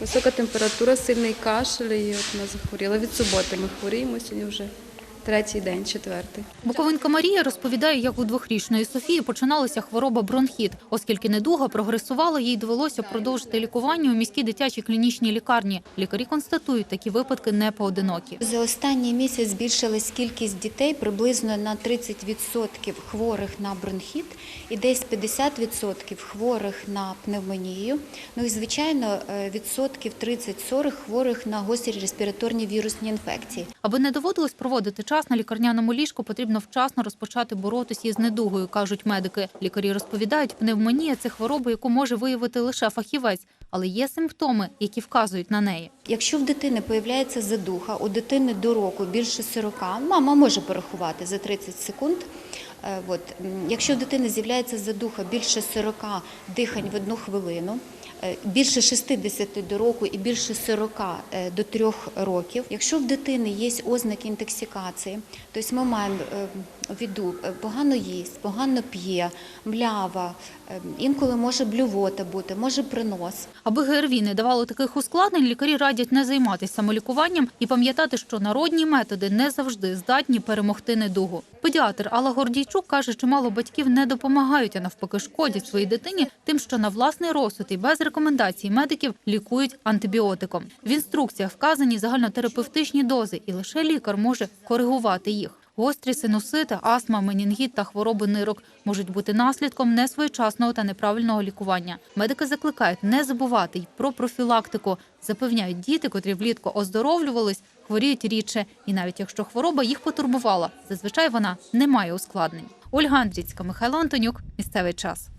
Висока температура, сильний кашель, і от вона захворіла. Від суботи ми хворіємо сьогодні вже третій день, четвертий. Буковинка Марія розповідає, як у двохрічної Софії починалася хвороба бронхіт. Оскільки недуга прогресувала, їй довелося продовжити лікування у міській дитячій клінічній лікарні. Лікарі констатують, такі випадки не поодинокі. За останній місяць збільшилась кількість дітей приблизно на 30% хворих на бронхіт і десь 50% хворих на пневмонію. Ну і звичайно, е, відсотків 30-40 хворих на гострі респіраторні вірусні інфекції. Аби не доводилось проводити час на лікарняному ліжку, потрібно вчасно розпочати боротися із недугою, кажуть медики. Лікарі розповідають, пневмонія це хвороба, яку може виявити лише фахівець, але є симптоми, які вказують на неї. Якщо в дитини появляється задуха, у дитини до року більше 40, мама може порахувати за 30 секунд. Е, От. Якщо в дитини з'являється задуха більше 40 дихань в одну хвилину, більше 60 до року і більше 40 е, до 3 років. Якщо в дитини є ознаки інтоксикації, тобто ми маємо е, в виду е, погано їсть, погано п'є, млява, е, інколи може блювота бути, може принос. Аби ГРВІ не давало таких ускладнень, лікарі радять не займатися самолікуванням і пам'ятати, що народні методи не завжди здатні перемогти недугу. Педіатр Алла Гордійчук каже, чимало батьків не допомагають, а навпаки шкодять своїй дитині тим, що на власний розсуд і без рекомендацій медиків лікують антибіотиком. В інструкціях вказані загальнотерапевтичні дози, і лише лікар може коригувати їх. Гострі синусити, астма, менінгіт та хвороби нирок можуть бути наслідком несвоєчасного та неправильного лікування. Медики закликають не забувати й про профілактику. Запевняють діти, котрі влітку оздоровлювались, хворіють рідше. І навіть якщо хвороба їх потурбувала, зазвичай вона не має ускладнень. Ольга Андрійська, Михайло Антонюк. Місцевий час.